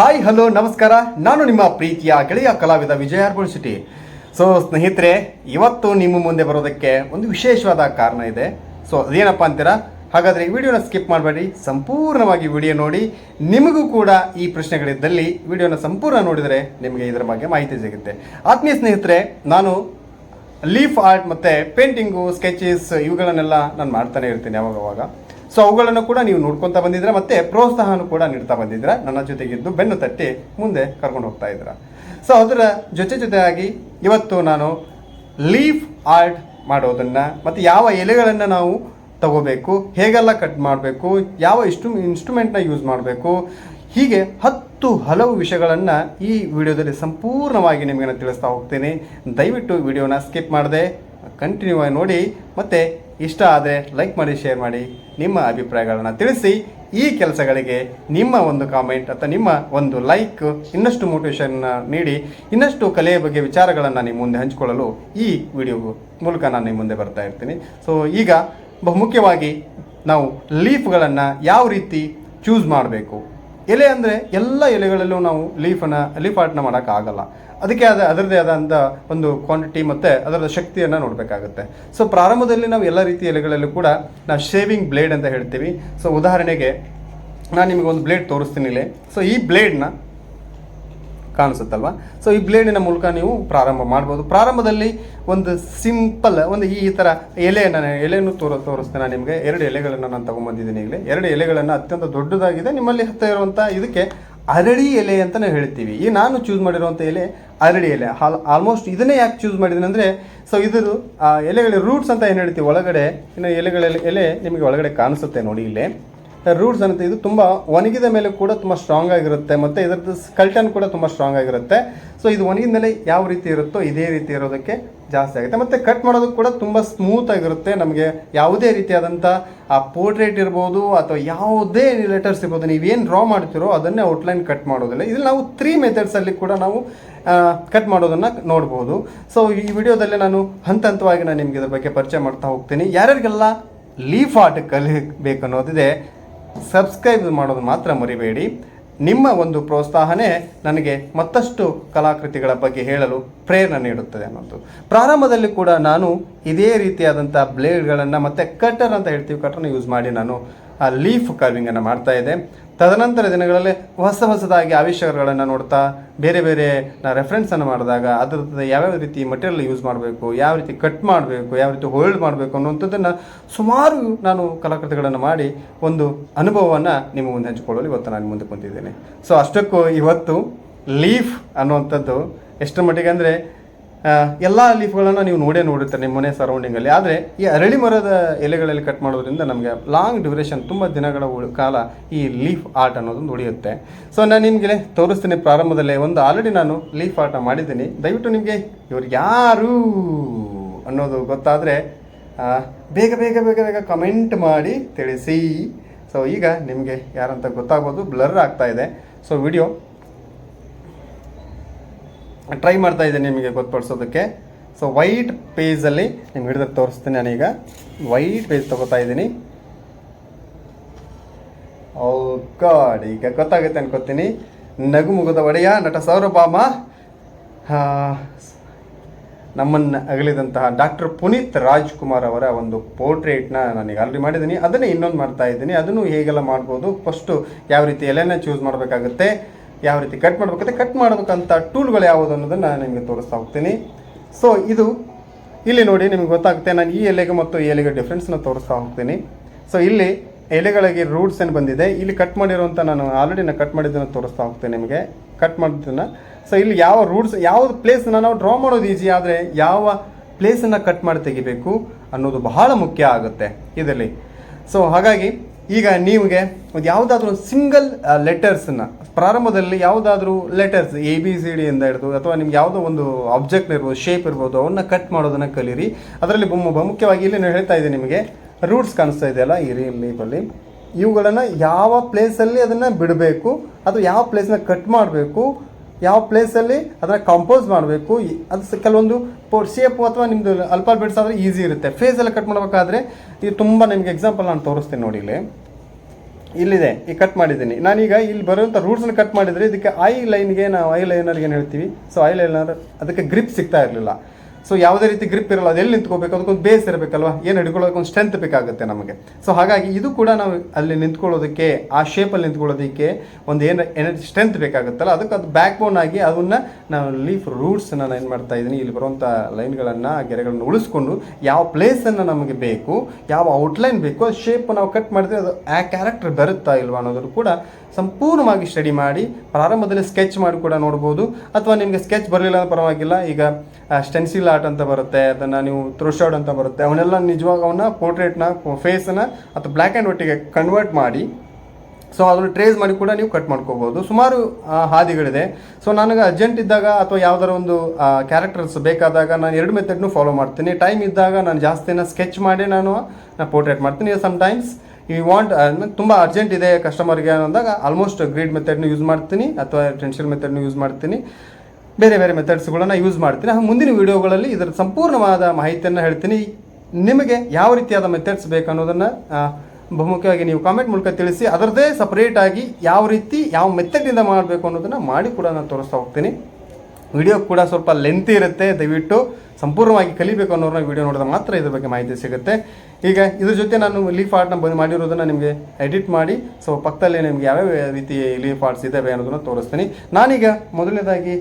Hi, hello, ನಮಸ್ಕಾರ. ನಾನು ನಿಮ್ಮ ಪ್ರೀತಿಯ ಗೆಳೆಯ ಕಲಾವಿದ ವಿಜಯ ಸಿಟಿ ಸೊ ಸ್ನೇಹಿತರೆ, ಇವತ್ತು ನಿಮ್ಮ ಮುಂದೆ ಬರೋದಕ್ಕೆ ಒಂದು ವಿಶೇಷವಾದ ಕಾರಣ ಇದೆ. ಸೊ ಅದೇನಪ್ಪ ಅಂತೀರಾ? ಹಾಗಾದರೆ ಈ ವಿಡಿಯೋನ ಸ್ಕಿಪ್ ಮಾಡಬೇಡಿ. ಸಂಪೂರ್ಣವಾಗಿ ವಿಡಿಯೋ ನೋಡಿ. ನಿಮಗೂ ಕೂಡ ಈ ಪ್ರಶ್ನೆಗಳಿದ್ದಲ್ಲಿ ವಿಡಿಯೋನ ಸಂಪೂರ್ಣ ನೋಡಿದರೆ ನಿಮಗೆ ಇದರ ಬಗ್ಗೆ ಮಾಹಿತಿ ಸಿಗುತ್ತೆ. ಆತ್ಮೀಯ ಸ್ನೇಹಿತರೆ, ನಾನು ಲೀಫ್ ಆರ್ಟ್ ಮತ್ತು ಪೇಂಟಿಂಗು ಸ್ಕೆಚಸ್ ಇವುಗಳನ್ನೆಲ್ಲ ನಾನು ಮಾಡ್ತಾನೆ ಇರ್ತೀನಿ ಯಾವಾಗವಾಗ. ಸೊ ಅವುಗಳನ್ನು ಕೂಡ ನೀವು ನೋಡ್ಕೊತಾ ಬಂದಿದ್ರೆ ಮತ್ತೆ ಪ್ರೋತ್ಸಾಹನೂ ಕೂಡ ನೀಡ್ತಾ ಬಂದಿದ್ರೆ ನನ್ನ ಜೊತೆಗಿದ್ದು ಬೆನ್ನು ತಟ್ಟಿ ಮುಂದೆ ಕರ್ಕೊಂಡು ಹೋಗ್ತಾ ಇದ್ದೀರಾ. ಸೊ ಅದರ ಜೊತೆ ಜೊತೆಯಾಗಿ ಇವತ್ತು ನಾನು ಲೀಫ್ ಆರ್ಟ್ ಮಾಡೋದನ್ನು ಮತ್ತು ಯಾವ ಎಲೆಗಳನ್ನು ನಾವು ತಗೋಬೇಕು, ಹೇಗೆಲ್ಲ ಕಟ್ ಮಾಡಬೇಕು, ಯಾವ ಇಷ್ಟು ಇನ್ಸ್ಟ್ರೂಮೆಂಟ್ನ ಯೂಸ್ ಮಾಡಬೇಕು, ಹೀಗೆ ಹತ್ತು ಹಲವು ವಿಷಯಗಳನ್ನು ಈ ವಿಡಿಯೋದಲ್ಲಿ ಸಂಪೂರ್ಣವಾಗಿ ನಿಮಗೆ ತಿಳಿಸ್ತಾ ಹೋಗ್ತೀನಿ. ದಯವಿಟ್ಟು ವಿಡಿಯೋನ ಸ್ಕಿಪ್ ಮಾಡದೆ ಕಂಟಿನ್ಯೂ ಆಗಿ ನೋಡಿ ಮತ್ತು ಇಷ್ಟ ಆದರೆ ಲೈಕ್ ಮಾಡಿ ಶೇರ್ ಮಾಡಿ ನಿಮ್ಮ ಅಭಿಪ್ರಾಯಗಳನ್ನು ತಿಳಿಸಿ. ಈ ಕೆಲಸಗಳಿಗೆ ನಿಮ್ಮ ಒಂದು ಕಾಮೆಂಟ್ ಅಥವಾ ನಿಮ್ಮ ಒಂದು ಲೈಕ್ ಇನ್ನಷ್ಟು ಮೋಟಿವೇಶನ್ ನೀಡಿ. ಇನ್ನಷ್ಟು ಕಲೆಯ ಬಗ್ಗೆ ವಿಚಾರಗಳನ್ನು ನಿಮ್ಮ ಮುಂದೆ ಹಂಚಿಕೊಳ್ಳಲು ಈ ವಿಡಿಯೋ ಮೂಲಕ ನಾನು ನಿಮ್ಮ ಮುಂದೆ ಬರ್ತಾ ಇರ್ತೀನಿ. ಸೊ ಈಗ ಬಹುಮುಖ್ಯವಾಗಿ ನಾವು ಲೀಫ್ಗಳನ್ನು ಯಾವ ರೀತಿ ಚೂಸ್ ಮಾಡಬೇಕು? ಎಲೆ ಅಂದರೆ ಎಲ್ಲ ಎಲೆಗಳಲ್ಲೂ ನಾವು ಲೀಫನ್ನು, ಲೀಫ್ ಆರ್ಟ್ನ ಮಾಡೋಕ್ಕಾಗಲ್ಲ. ಅದಕ್ಕೆ ಆದ ಅದರದೇ ಆದಂಥ ಒಂದು ಕ್ವಾಂಟಿಟಿ ಮತ್ತು ಅದರ ಶಕ್ತಿಯನ್ನು ನೋಡಬೇಕಾಗುತ್ತೆ. ಸೊ ಪ್ರಾರಂಭದಲ್ಲಿ ನಾವು ಎಲ್ಲ ರೀತಿಯ ಎಲೆಗಳಲ್ಲೂ ಕೂಡ ನಾವು ಶೇವಿಂಗ್ ಬ್ಲೇಡ್ ಅಂತ ಹೇಳ್ತೀವಿ. ಸೊ ಉದಾಹರಣೆಗೆ ನಾನು ನಿಮಗೆ ಒಂದು ಬ್ಲೇಡ್ ತೋರಿಸ್ತೀನಿ ಇಲ್ಲಿ. ಸೊ ಈ ಬ್ಲೇಡ್ನ ಕಾಣಿಸುತ್ತಲ್ವಾ? ಸೊ ಈ ಬ್ಲೇಡಿನ ಮೂಲಕ ನೀವು ಪ್ರಾರಂಭ ಮಾಡ್ಬೋದು. ಪ್ರಾರಂಭದಲ್ಲಿ ಒಂದು ಸಿಂಪಲ್ ಒಂದು ಈ ಥರ ಎಲೆಯನ್ನು ಎಲೆಯನ್ನು ತೋರ, ತೋರಿಸ್ತೇನೆ ನಿಮಗೆ. ಎರಡು ಎಲೆಗಳನ್ನು ನಾನು ತೊಗೊಂಬಂದಿದ್ದೀನಿ ಈಗಲೇ. ಎರಡು ಎಲೆಗಳನ್ನು ಅತ್ಯಂತ ದೊಡ್ಡದಾಗಿದೆ. ನಿಮ್ಮಲ್ಲಿ ಹತ್ತಿರ ಇರುವಂಥ ಇದಕ್ಕೆ ಅರಳಿ ಎಲೆ ಅಂತಲೇ ಹೇಳ್ತೀವಿ. ಈ ನಾನು ಚೂಸ್ ಮಾಡಿರುವಂಥ ಎಲೆ ಅರಳಿ ಎಲೆ. ಹಾಲ್ ಆಲ್ಮೋಸ್ಟ್ ಇದನ್ನೇ ಯಾಕೆ ಚೂಸ್ ಮಾಡಿದ್ದೀನಿ ಅಂದರೆ ಸೊ ಇದು ಆ, ಎಲೆಗಳ ರೂಟ್ಸ್ ಅಂತ ಏನು ಹೇಳ್ತೀವಿ? ಒಳಗಡೆ, ಇನ್ನು ಎಲೆಗಳ ಎಲೆ ನಿಮಗೆ ಒಳಗಡೆ ಕಾಣಿಸುತ್ತೆ ನೋಡಿ ಇಲ್ಲೇ. ರೂಟ್ಸ್ ಅನ್ನತ್ತೆ, ಇದು ತುಂಬ ಒಣಗಿದ ಮೇಲೆ ಕೂಡ ತುಂಬ ಸ್ಟ್ರಾಂಗ್ ಆಗಿರುತ್ತೆ, ಮತ್ತು ಇದರದ್ದು ಸ್ಕಲ್ಟನ್ ಕೂಡ ತುಂಬ ಸ್ಟ್ರಾಂಗ್ ಆಗಿರುತ್ತೆ. ಸೊ ಇದು ಒಣಗಿದ ಮೇಲೆ ಯಾವ ರೀತಿ ಇರುತ್ತೋ ಇದೇ ರೀತಿ ಇರೋದಕ್ಕೆ ಜಾಸ್ತಿ ಆಗುತ್ತೆ. ಮತ್ತು ಕಟ್ ಮಾಡೋದಕ್ಕೆ ಕೂಡ ತುಂಬ ಸ್ಮೂತ್ ಆಗಿರುತ್ತೆ. ನಮಗೆ ಯಾವುದೇ ರೀತಿಯಾದಂಥ ಆ ಪೋರ್ಟ್ರೇಟ್ ಇರ್ಬೋದು, ಅಥವಾ ಯಾವುದೇ ಲೆಟರ್ಸ್ ಇರ್ಬೋದು, ನೀವೇನು ಡ್ರಾ ಮಾಡ್ತಿರೋ ಅದನ್ನೇ ಔಟ್ಲೈನ್ ಕಟ್ ಮಾಡೋದಿಲ್ಲ. ಇಲ್ಲಿ ನಾವು ತ್ರೀ ಮೆಥಡ್ಸಲ್ಲಿ ಕೂಡ ನಾವು ಕಟ್ ಮಾಡೋದನ್ನು ನೋಡ್ಬೋದು. ಸೊ ಈ ವಿಡಿಯೋದಲ್ಲಿ ನಾನು ಹಂತ ಹಂತವಾಗಿ ನಾನು ನಿಮಗೆ ಇದ್ರ ಬಗ್ಗೆ ಪರಿಚಯ ಮಾಡ್ತಾ ಹೋಗ್ತೀನಿ. ಯಾರ್ಯಾರಿಗೆಲ್ಲ ಲೀಫ್ ಆರ್ಟ್ ಕಲಿಬೇಕು ಅನ್ನೋದಿದೆ ಸಬ್ಸ್ಕ್ರೈಬ್ ಮಾಡೋದು ಮಾತ್ರ ಮರಿಬೇಡಿ. ನಿಮ್ಮ ಒಂದು ಪ್ರೋತ್ಸಾಹನೇ ನನಗೆ ಮತ್ತಷ್ಟು ಕಲಾಕೃತಿಗಳ ಬಗ್ಗೆ ಹೇಳಲು ಪ್ರೇರಣೆ ನೀಡುತ್ತದೆ ಅನ್ನೋದು. ಪ್ರಾರಂಭದಲ್ಲಿ ಕೂಡ ನಾನು ಇದೇ ರೀತಿಯಾದಂಥ ಬ್ಲೇಡ್ಗಳನ್ನು ಮತ್ತು ಕಟ್ಟರ್ ಅಂತ ಹೇಳ್ತೀವಿ, ಕಟ್ಟರ್ನ ಯೂಸ್ ಮಾಡಿ ನಾನು ಆ ಲೀಫ್ ಕರ್ವಿಂಗನ್ನು ಮಾಡ್ತಾ ಇದ್ದೆ. ತದನಂತರ ದಿನಗಳಲ್ಲಿ ಹೊಸ ಹೊಸದಾಗಿ ಆವಿಷ್ಕಾರಗಳನ್ನು ನೋಡ್ತಾ ಬೇರೆ ಬೇರೆ ನಾ ರೆಫರೆನ್ಸನ್ನು ಮಾಡಿದಾಗ ಅದ್ರದ್ದು ಯಾವ್ಯಾವ ರೀತಿ ಮಟೀರಿಯಲ್ ಯೂಸ್ ಮಾಡಬೇಕು, ಯಾವ ರೀತಿ ಕಟ್ ಮಾಡಬೇಕು, ಯಾವ ರೀತಿ ಹೋಲ್ಡ್ ಮಾಡಬೇಕು ಅನ್ನುವಂಥದ್ದನ್ನು ಸುಮಾರು ನಾನು ಕಲಾಕೃತಿಗಳನ್ನು ಮಾಡಿ ಒಂದು ಅನುಭವವನ್ನು ನಿಮ್ಮ ಮುಂದೆ ಹಂಚಿಕೊಳ್ಳಲು ಇವತ್ತು ನಾನು ಮುಂದೆ ಕುಂತಿದ್ದೇನೆ. ಸೊ ಅಷ್ಟಕ್ಕೂ ಇವತ್ತು ಲೀಫ್ ಅನ್ನುವಂಥದ್ದು ಎಷ್ಟರ ಮಟ್ಟಿಗೆ ಅಂದರೆ ಎಲ್ಲ ಲೀಫ್ಗಳನ್ನು ನೀವು ನೋಡೇ ನೋಡಿರ್ತಾರೆ ನಿಮ್ಮ ಮನೆ ಸರೌಂಡಿಂಗಲ್ಲಿ. ಆದರೆ ಈ ಅರಳಿ ಮರದ ಎಲೆಗಳಲ್ಲಿ ಕಟ್ ಮಾಡೋದ್ರಿಂದ ನಮಗೆ ಲಾಂಗ್ ಡ್ಯೂರೇಷನ್ ತುಂಬ ದಿನಗಳ ಕಾಲ ಈ ಲೀಫ್ ಆರ್ಟ್ ಅನ್ನೋದೊಂದು ಉಳಿಯುತ್ತೆ. ಸೊ ನಾನು ನಿಮಗೆ ತೋರಿಸ್ತೀನಿ ಪ್ರಾರಂಭದಲ್ಲೇ ಒಂದು ಆಲ್ರೆಡಿ ನಾನು ಲೀಫ್ ಆರ್ಟ್ ಮಾಡಿದ್ದೀನಿ. ದಯವಿಟ್ಟು ನಿಮಗೆ ಇವ್ರು ಯಾರು ಅನ್ನೋದು ಗೊತ್ತಾದರೆ ಬೇಗ ಬೇಗ ಬೇಗ ಬೇಗ ಕಮೆಂಟ್ ಮಾಡಿ ತಿಳಿಸಿ. ಸೊ ಈಗ ನಿಮಗೆ ಯಾರಂತ ಗೊತ್ತಾಗ್ಬೋದು ಬ್ಲರ್ ಆಗ್ತಾ ಇದೆ. ಸೊ ವಿಡಿಯೋ ಟ್ರೈ ಮಾಡ್ತಾ ಇದ್ದೀನಿ ನಿಮಗೆ ಗೊತ್ತುಪಡಿಸೋದಕ್ಕೆ. ಸೊ ವೈಟ್ ಪೇಜಲ್ಲಿ ನಿಮ್ಗೆ ಹಿಡಿದಾಗ ತೋರಿಸ್ತೀನಿ ನಾನೀಗ ವೈಟ್ ಪೇಜ್ ತಗೋತಾ ಇದ್ದೀನಿ. ಓ ಗಾಡ್ ಈಗ ಗೊತ್ತಾಗುತ್ತೆ ಅನ್ಕೋತೀನಿ. ನಗುಮುಗದ ಒಡೆಯ ನಟ ಸೌರಭಾಮ. ನಮ್ಮನ್ನು ಅಗಲಿದಂತಹ ಡಾಕ್ಟರ್ ಪುನೀತ್ ರಾಜ್ಕುಮಾರ್ ಅವರ ಒಂದು ಪೋರ್ಟ್ರೇಟ್ನ ನಾನೀಗ ಆಲ್ರೆಡಿ ಮಾಡಿದ್ದೀನಿ. ಅದನ್ನೇ ಇನ್ನೊಂದು ಮಾಡ್ತಾ ಇದ್ದೀನಿ. ಅದನ್ನು ಹೇಗೆಲ್ಲ ಮಾಡ್ಬೋದು? ಫಸ್ಟು ಯಾವ ರೀತಿ ಎಲೆನ ಚೂಸ್ ಮಾಡಬೇಕಾಗುತ್ತೆ? ಯಾವ ರೀತಿ ಕಟ್ ಮಾಡ್ಬೇಕಂತ ಕಟ್ ಮಾಡಬೇಕಂತ ಟೂಲ್ಗಳು ಯಾವುದು ಅನ್ನೋದನ್ನು ನಿಮಗೆ ತೋರಿಸ್ತಾ ಹೋಗ್ತೀನಿ. ಸೊ ಇದು ಇಲ್ಲಿ ನೋಡಿ ನಿಮಗೆ ಗೊತ್ತಾಗುತ್ತೆ, ನಾನು ಈ ಎಲೆಗೆ ಮತ್ತು ಈ ಎಲೆಗೆ ಡಿಫ್ರೆನ್ಸ್ನ ತೋರಿಸ್ತಾ ಹೋಗ್ತೀನಿ. ಸೊ ಇಲ್ಲಿ ಎಲೆಗಳಿಗೆ ರೂಟ್ಸ್ ಏನು ಬಂದಿದೆ, ಇಲ್ಲಿ ಕಟ್ ಮಾಡಿರುವಂಥ ನಾನು ಆಲ್ರೆಡಿ ನಾನು ಕಟ್ ಮಾಡಿದ್ದನ್ನು ತೋರಿಸ್ತಾ ಹೋಗ್ತೇನೆ ನಿಮಗೆ. ಕಟ್ ಮಾಡಿದ್ದನ್ನು. ಸೊ ಇಲ್ಲಿ ಯಾವ ರೂಟ್ಸ್ ಯಾವ ಪ್ಲೇಸನ್ನ ನಾವು ಡ್ರಾ ಮಾಡೋದು ಈಸಿ ಆದರೆ ಯಾವ ಪ್ಲೇಸನ್ನು ಕಟ್ ಮಾಡಿ ತೆಗಿಬೇಕು ಅನ್ನೋದು ಬಹಳ ಮುಖ್ಯ ಆಗುತ್ತೆ ಇದರಲ್ಲಿ. ಸೊ ಹಾಗಾಗಿ ಈಗ ನಿಮಗೆ ಒಂದು ಯಾವುದಾದ್ರೂ ಸಿಂಗಲ್ ಲೆಟರ್ಸನ್ನು ಪ್ರಾರಂಭದಲ್ಲಿ ಯಾವುದಾದ್ರೂ letters A B C D ಇಂದ ಹಿಡಿದು, ಅಥವಾ ನಿಮ್ಗೆ ಯಾವುದೋ ಒಂದು ಆಬ್ಜೆಕ್ಟ್ ಇರ್ಬೋದು ಶೇಪ್ ಇರ್ಬೋದು, ಅವನ್ನ ಕಟ್ ಮಾಡೋದನ್ನು ಕಲೀರಿ. ಅದರಲ್ಲಿ ಮುಖ್ಯವಾಗಿ ಇಲ್ಲಿ ನಾನು ಹೇಳ್ತಾ ಇದ್ದೀನಿ ನಿಮಗೆ ರೂಟ್ಸ್ ಕಾಣಿಸ್ತಾ ಇದೆಯಲ್ಲ ಈ ಲೀಫಲ್ಲಿ ಇವುಗಳನ್ನು ಯಾವ ಪ್ಲೇಸಲ್ಲಿ ಅದನ್ನು ಬಿಡಬೇಕು, ಅಥವಾ ಯಾವ ಪ್ಲೇಸ್ನ ಕಟ್ ಮಾಡಬೇಕು ಯಾವ ಪ್ಲೇಸಲ್ಲಿ ಅದನ್ನು ಕಂಪೋಸ್ ಮಾಡಬೇಕು. ಅದು ಕೆಲವೊಂದು ಕೆಲವೊಂದು ಶೇಪ್ ಅಥವಾ ನಿಮ್ಮದು ಅಲ್ಫಾಬೆಟ್ಸ್ ಆದರೆ ಈಸಿ ಇರುತ್ತೆ. ಫೇಸ್ ಎಲ್ಲ ಕಟ್ ಮಾಡಬೇಕಾದ್ರೆ ಇದು ತುಂಬ ನಿಮಗೆ ಎಕ್ಸಾಂಪಲ್ ನಾನು ತೋರಿಸ್ತೀನಿ ನೋಡಿ ಇಲ್ಲಿ. ಇಲ್ಲಿದೆ, ಈ ಕಟ್ ಮಾಡಿದ್ದೀನಿ. ನಾನೀಗ ಇಲ್ಲಿ ಬರುವಂಥ ರೂಟ್ಸ್ನ ಕಟ್ ಮಾಡಿದರೆ ಇದಕ್ಕೆ ಐ ಲೈನ್ಗೆ ನಾವು ಐ ಲೈನರ್ಗೆ ಏನು ಹೇಳ್ತೀವಿ? ಸೊ ಐ ಲೈನರ್ ಅದಕ್ಕೆ ಗ್ರಿಪ್ ಸಿಗ್ತಾ ಇರಲಿಲ್ಲ. ಸೊ ಯಾವುದೇ ರೀತಿ ಗ್ರಿಪ್ ಇರಲ್ಲ, ಅದು ಎಲ್ಲಿ ನಿಂತ್ಕೋಬೇಕು, ಅದಕ್ಕೊಂದು ಬೇಸ್ ಇರಬೇಕಲ್ವ? ಏನು ಹಿಡ್ಕೊಳ್ಳೋಕೆ ಒಂದು ಸ್ಟ್ರೆಂತ್ ಬೇಕಾಗುತ್ತೆ ನಮಗೆ. ಸೊ ಹಾಗಾಗಿ ಇದು ಕೂಡ ನಾವು ಅಲ್ಲಿ ನಿಂತ್ಕೊಳ್ಳೋದಕ್ಕೆ, ಆ ಶೇಪಲ್ಲಿ ನಿಂತ್ಕೊಳ್ಳೋದಕ್ಕೆ ಒಂದು ಏನು ಎನರ್ಜಿ ಸ್ಟ್ರೆಂತ್ ಬೇಕಾಗುತ್ತಲ್ಲ? ಅದಕ್ಕೆ ಅದು ಬ್ಯಾಕ್ ಬೋನ್ ಆಗಿ ಅದನ್ನು ನಾವು ಲೀಫ್ ರೂಟ್ಸ್ನ ನಾನು ಏನು ಮಾಡ್ತಾ ಇದ್ದೀನಿ, ಇಲ್ಲಿ ಬರುವಂಥ ಲೈನ್ಗಳನ್ನು ಗೆರೆಗಳನ್ನು ಉಳಿಸ್ಕೊಂಡು ಯಾವ ಪ್ಲೇಸನ್ನು ನಮಗೆ ಬೇಕು, ಯಾವ ಔಟ್ಲೈನ್ ಬೇಕು ಆ ಶೇಪ್ ನಾವು ಕಟ್ ಮಾಡಿದ್ರೆ ಅದು ಆ ಕ್ಯಾರೆಕ್ಟರ್ ಬರುತ್ತಾ ಇಲ್ವಾ ಅನ್ನೋದನ್ನು ಕೂಡ ಸಂಪೂರ್ಣವಾಗಿ ಸ್ಟಡಿ ಮಾಡಿ, ಪ್ರಾರಂಭದಲ್ಲಿ ಸ್ಕೆಚ್ ಮಾಡಿ ಕೂಡ ನೋಡ್ಬೋದು. ಅಥವಾ ನಿಮಗೆ ಸ್ಕೆಚ್ ಬರಲಿಲ್ಲ ಪರವಾಗಿಲ್ಲ. ಈಗ ಸ್ಟೆನ್ಸಿಲ್ ಆರ್ಟ್ ಅಂತ ಬರುತ್ತೆ, ಅದನ್ನು ನೀವು ಥ್ರೋಶೌಡ್ ಅಂತ ಬರುತ್ತೆ, ಅವನ್ನೆಲ್ಲ ನಿಜವಾಗ ಅವನ್ನ ಪೋರ್ಟ್ರೇಟ್ನ ಫೇಸನ್ನು ಅಥವಾ ಬ್ಲ್ಯಾಕ್ ಆ್ಯಂಡ್ ಒಟ್ಟಿಗೆ ಕನ್ವರ್ಟ್ ಮಾಡಿ ಸೊ ಅದನ್ನು ಟ್ರೇಸ್ ಮಾಡಿ ಕೂಡ ನೀವು ಕಟ್ ಮಾಡ್ಕೋಬೋದು. ಸುಮಾರು ಹಾದಿಗಳಿದೆ. ಸೊ ನನಗೆ ಅರ್ಜೆಂಟ್ ಇದ್ದಾಗ ಅಥವಾ ಯಾವ್ದಾರ ಒಂದು ಕ್ಯಾರೆಕ್ಟರ್ಸ್ ಬೇಕಾದಾಗ ನಾನು ಎರಡು ಮೆಥಡ್ನು ಫಾಲೋ ಮಾಡ್ತೀನಿ. ಟೈಮ್ ಇದ್ದಾಗ ನಾನು ಜಾಸ್ತಿನ ಸ್ಕೆಚ್ ಮಾಡಿ ನಾನು ಪೋರ್ಟ್ರೇಟ್ ಮಾಡ್ತೀನಿ. ಸಮ್ಟೈಮ್ಸ್ ಈ ವಾಂಟ್ ತುಂಬ ಅರ್ಜೆಂಟ್ ಇದೆ ಕಸ್ಟಮರ್ಗೆ ಅಂದಾಗ ಆಲ್ಮೋಸ್ಟ್ ಗ್ರೀಡ್ ಮೆಥಡ್ನ ಯೂಸ್ ಮಾಡ್ತೀನಿ, ಅಥವಾ ಟೆನ್ಷನ್ ಮೆಥಡ್ನ ಯೂಸ್ ಮಾಡ್ತೀನಿ. ಬೇರೆ ಬೇರೆ ಮೆಥಡ್ಸ್ಗಳನ್ನು ಯೂಸ್ ಮಾಡ್ತೀನಿ. ಹಾಗೆ ಮುಂದಿನ ವಿಡಿಯೋಗಳಲ್ಲಿ ಇದರ ಸಂಪೂರ್ಣವಾದ ಮಾಹಿತಿಯನ್ನು ಹೇಳ್ತೀನಿ. ನಿಮಗೆ ಯಾವ ರೀತಿಯಾದ ಮೆಥಡ್ಸ್ ಬೇಕು ಅನ್ನೋದನ್ನು ಬಹುಮುಖ್ಯವಾಗಿ ನೀವು ಕಾಮೆಂಟ್ ಮೂಲಕ ತಿಳಿಸಿ, ಅದರದ್ದೇ ಸಪ್ರೇಟಾಗಿ ಯಾವ ರೀತಿ, ಯಾವ ಮೆಥಡಿಂದ ಮಾಡಬೇಕು ಅನ್ನೋದನ್ನು ಮಾಡಿ ಕೂಡ ನಾನು ತೋರಿಸ್ತಾ ಹೋಗ್ತೀನಿ. ವಿಡಿಯೋ ಕೂಡ ಸ್ವಲ್ಪ ಲೆಂತಿ ಇರುತ್ತೆ. ದಯವಿಟ್ಟು ಸಂಪೂರ್ಣವಾಗಿ ಕಲಿಬೇಕು ಅನ್ನೋರನ್ನ ವಿಡಿಯೋ ನೋಡಿದ್ರೆ ಮಾತ್ರ ಇದ್ರ ಬಗ್ಗೆ ಮಾಹಿತಿ ಸಿಗುತ್ತೆ. ಈಗ ಇದ್ರ ಜೊತೆ ನಾನು ಲೀಫ್ ಆರ್ಟ್ನ ಬಂದು ಮಾಡಿರೋದನ್ನು ನಿಮಗೆ ಎಡಿಟ್ ಮಾಡಿ ಸೊ ಪಕ್ಕದಲ್ಲಿ ನಿಮಗೆ ಯಾವ್ಯಾವ ರೀತಿ ಲೀಫ್ ಆರ್ಟ್ಸ್ ಇದ್ದಾವೆ ಅನ್ನೋದನ್ನು ತೋರಿಸ್ತೀನಿ. ನಾನೀಗ ಮೊದಲನೇದಾಗಿ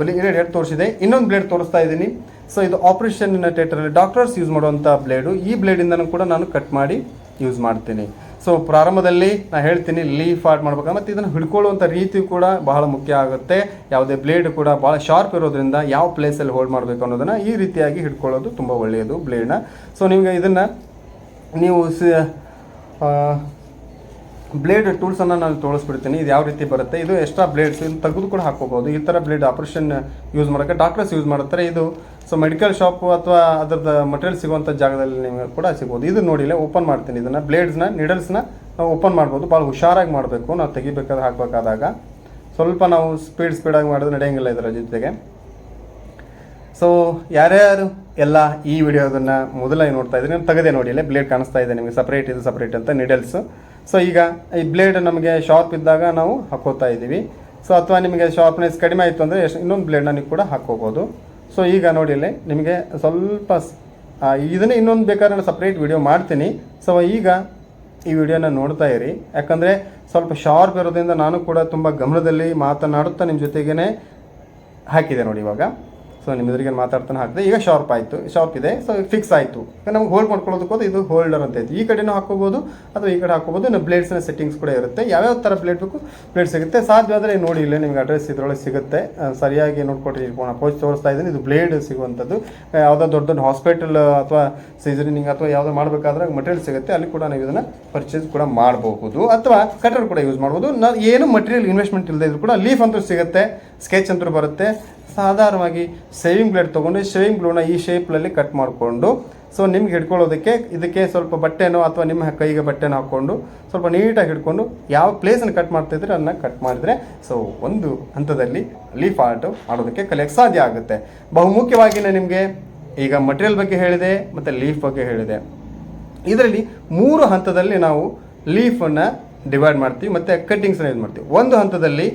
ಬ್ಲೇಡ್ ತೋರಿಸಿದೆ. ಇನ್ನೊಂದು ಬ್ಲೇಡ್ ತೋರಿಸ್ತಾ ಇದ್ದೀನಿ. ಸೊ ಇದು ಆಪರೇಷನ್ ಥಿಯೇಟರಲ್ಲಿ ಡಾಕ್ಟರ್ಸ್ ಯೂಸ್ ಮಾಡುವಂಥ ಬ್ಲೇಡು ಈ ಬ್ಲೇಡಿಂದನೂ ಕೂಡ ನಾನು ಕಟ್ ಮಾಡಿ ಯೂಸ್ ಮಾಡ್ತೀನಿ. ಸೊ ಪ್ರಾರಂಭದಲ್ಲಿ ನಾನು ಹೇಳ್ತೀನಿ ಲೀಫ್ ಆರ್ಟ್ ಮಾಡ್ಬೇಕಾದ್ರೆ ಮತ್ತು ಇದನ್ನು ಹಿಡ್ಕೊಳ್ಳುವಂಥ ರೀತಿ ಕೂಡ ಬಹಳ ಮುಖ್ಯ ಆಗುತ್ತೆ. ಯಾವುದೇ ಬ್ಲೇಡ್ ಕೂಡ ಭಾಳ ಶಾರ್ಪ್ ಇರೋದ್ರಿಂದ ಯಾವ ಪ್ಲೇಸಲ್ಲಿ ಹೋಲ್ಡ್ ಮಾಡಬೇಕು ಅನ್ನೋದನ್ನು ಈ ರೀತಿಯಾಗಿ ಹಿಡ್ಕೊಳ್ಳೋದು ತುಂಬ ಒಳ್ಳೆಯದು ಬ್ಲೇಡ್ನ ಸೊ ನಿಮಗೆ ಇದನ್ನು ನೀವು ಸ ಬ್ಲೇಡ್ ಟೂಲ್ಸನ್ನು ನಾನು ತೋರಿಸ್ಬಿಡ್ತೀನಿ ಇದು ಯಾವ ರೀತಿ ಬರುತ್ತೆ? ಇದು ಎಕ್ಸ್ಟ್ರಾ ಬ್ಲೇಡ್ಸ್ ಇದು ತೆಗೆದು ಕೂಡ ಹಾಕೋಬೋದು ಈ ಥರ ಬ್ಲೇಡ್ ಆಪ್ರೇಷನ್ ಯೂಸ್ ಮಾಡೋಕ್ಕೆ ಡಾಕ್ಟರ್ಸ್ ಯೂಸ್ ಮಾಡ್ತಾರೆ ಇದು ಸೊ ಮೆಡಿಕಲ್ ಶಾಪು ಅಥವಾ ಅದ್ರದ್ದು ಮಟೀರಿಯಲ್ ಸಿಗುವಂಥ ಜಾಗದಲ್ಲಿ ನಿಮಗೆ ಕೂಡ ಸಿಗ್ಬೋದು. ಇದು ನೋಡಿಲ್ಲ ಓಪನ್ ಮಾಡ್ತೀನಿ. ಇದನ್ನು ಬ್ಲೇಡ್ಸ್ನ ನಿಡಲ್ಸ್ನ ನಾವು ಓಪನ್ ಮಾಡ್ಬೋದು. ಭಾಳ ಹುಷಾರಾಗಿ ಮಾಡಬೇಕು. ನಾವು ತೆಗಿಬೇಕಾದ್ರೆ ಹಾಕಬೇಕಾದಾಗ. ಸ್ವಲ್ಪ ನಾವು ಸ್ಪೀಡ್ ಸ್ಪೀಡಾಗಿ ಮಾಡಿದ್ರೆ ನಡೆಯಂಗಿಲ್ಲ ಇದರ ಜೊತೆಗೆ. ಸೊ ಯಾರ್ಯಾರು ಎಲ್ಲ ಈ ವಿಡಿಯೋದನ್ನು ಮೊದಲಾಗಿ ನೋಡ್ತಾ ಇದ್ದೀನಿ ತೆಗೆದೆ ನೋಡಿ. ಅಲ್ಲೇ ಬ್ಲೇಡ್ ಕಾಣಿಸ್ತಾ ಇದೆ ನಿಮಗೆ. ಸಪ್ರೇಟ್ ಇದು ಸಪ್ರೇಟ್ ಅಂತ. ನಿಡಲ್ಸ್ ಸೊ ಈಗ ಈ ಬ್ಲೇಡ್ ನಮಗೆ ಶಾರ್ಪ್ ಇದ್ದಾಗ ನಾವು ಹಾಕೋತಾ ಇದ್ದೀವಿ. ಸೊ ಅಥವಾ ನಿಮಗೆ ಶಾರ್ಪ್ನೆಸ್ ಕಡಿಮೆ ಆಯಿತು ಅಂದರೆ ಎಷ್ಟು ಇನ್ನೊಂದು ಬ್ಲೇಡ್ನ ನೀವು ಕೂಡ ಹಾಕೋಬೋದು ಸೊ ಈಗ ನೋಡಿ ಇಲ್ಲಿ ನಿಮಗೆ ಸ್ವಲ್ಪ ಇದನ್ನೇ ಇನ್ನೊಂದು ಬೇಕಾದ್ರೆ ನಾನು ಸಪ್ರೇಟ್ ವಿಡಿಯೋ ಮಾಡ್ತೀನಿ. ಸೊ ಈಗ ಈ ವಿಡಿಯೋನ ನೋಡ್ತಾ ಇರಿ. ಯಾಕಂದರೆ ಸ್ವಲ್ಪ ಶಾರ್ಪ್ ಇರೋದ್ರಿಂದ ನಾನು ಕೂಡ ತುಂಬ ಗಮನದಲ್ಲಿ ಮಾತನಾಡುತ್ತಾ ನಿಮ್ಮ ಜೊತೆಗೇ ಹಾಕಿದೆ ನೋಡಿ ಇವಾಗ. ಸೊ ನಿಮ್ಮ ಎದುರಿಗೆ ಮಾತಾಡ್ತಾನೆ ಹಾಕಿದೆ, ಈಗ ಶಾರ್ಪ್ ಆಯಿತು ಶಾರ್ಪ್ ಇದೆ. ಸೊ ಫಿಕ್ಸ್ ಆಯಿತು. ನಮ್ಗೆ ಹೋಲ್ಡ್ ಮಾಡ್ಕೊಳ್ಳೋದಕ್ಕೆ ಇದು ಹೋಲ್ಡರ್ ಅಂತ ಐತಿ ಈ ಕಡೆನೂ ಹಾಕೋಬೋದು ಅಥವಾ ಈ ಕಡೆ ಹಾಕೋಬೋದು ಇನ್ನು ಬ್ಲೇಡ್ಸ್ನ ಸೆಟ್ಟಿಂಗ್ಸ್ ಕೂಡ ಇರುತ್ತೆ. ಯಾವ್ಯಾವ ಥರ ಬ್ಲೇಡ್ ಬೇಕು ಬ್ಲೇಡ್ ಸಿಗುತ್ತೆ. ಸಾಧ್ಯ ಆದರೆ ನೋಡಿ, ಇಲ್ಲೇ ನಿಮ್ಗೆ ಅಡ್ರೆಸ್ ಇದರೊಳಗೆ ಸಿಗುತ್ತೆ. ಸರಿಯಾಗಿ ನೋಡ್ಕೊಟ್ರಿ ಪೋಸ್ಟ್ ತೋರಿಸ್ತಾ ಇದ್ದೀನಿ. ಇದು ಬ್ಲೇಡ್ ಸಿಗುವಂಥದ್ದು. ಯಾವುದೋ ದೊಡ್ಡ ದೊಡ್ಡ ಹಾಸ್ಪಿಟಲ್ ಅಥವಾ ಸೀಸನಿಂಗ್ ಅಥವಾ ಯಾವುದೋ ಮಾಡಬೇಕಾದ್ರೆ ಮಟೀರಿಯಲ್ ಸಿಗುತ್ತೆ. ಅಲ್ಲಿ ಕೂಡ ನೀವು ಇದನ್ನು ಪರ್ಚೇಸ್ ಕೂಡ ಮಾಡಬಹುದು. ಅಥವಾ ಕಟರ್ ಕೂಡ ಯೂಸ್ ಮಾಡ್ಬೋದು. ನಾವು ಏನು ಮಟೀರಿಯಲ್ ಇನ್ವೆಸ್ಟ್ಮೆಂಟ್ ಇಲ್ಲದೇ ಇದ್ರು ಕೂಡ ಲೀಫ್ ಅಂತೂ ಸಿಗುತ್ತೆ ಸ್ಕೆಚ್ ಅಂತೂ ಬರುತ್ತೆ. ಸಾಧಾರಣವಾಗಿ ಸೇವಿಂಗ್ ಬ್ಲೇಡ್ ತೊಗೊಂಡು ಶೇವಿಂಗ್ ಬ್ಲೂನ ಈ ಶೇಪ್ನಲ್ಲಿ ಕಟ್ ಮಾಡಿಕೊಂಡು ಸೊ ನಿಮ್ಗೆ ಹಿಡ್ಕೊಳ್ಳೋದಕ್ಕೆ ಇದಕ್ಕೆ ಸ್ವಲ್ಪ ಬಟ್ಟೆನೋ ಅಥವಾ ನಿಮ್ಮ ಕೈಗೆ ಬಟ್ಟೆನೋ ಹಾಕ್ಕೊಂಡು ಸ್ವಲ್ಪ ನೀಟಾಗಿ ಹಿಡ್ಕೊಂಡು ಯಾವ ಪ್ಲೇಸನ್ನು ಕಟ್ ಮಾಡ್ತಿದ್ರೆ ಅದನ್ನ ಕಟ್ ಮಾಡಿದರೆ ಸೊ ಒಂದು ಹಂತದಲ್ಲಿ ಲೀಫ್ ಆರ್ಟ್ ಮಾಡೋದಕ್ಕೆ ಕಲಿಯೋಕ್ಕೆ ಸಾಧ್ಯ ಆಗುತ್ತೆ. ಬಹುಮುಖ್ಯವಾಗಿ ನಿಮಗೆ ಈಗ ಮಟೀರಿಯಲ್ ಬಗ್ಗೆ ಹೇಳಿದೆ, ಮತ್ತು ಲೀಫ್ ಬಗ್ಗೆ ಹೇಳಿದೆ. ಇದರಲ್ಲಿ ಮೂರು ಹಂತದಲ್ಲಿ ನಾವು ಲೀಫನ್ನು ಡಿವೈಡ್ ಮಾಡ್ತೀವಿ, ಮತ್ತು ಕಟ್ಟಿಂಗ್ಸನ್ನ ಯೂಸ್ ಮಾಡ್ತೀವಿ. ಒಂದು ಹಂತದಲ್ಲಿ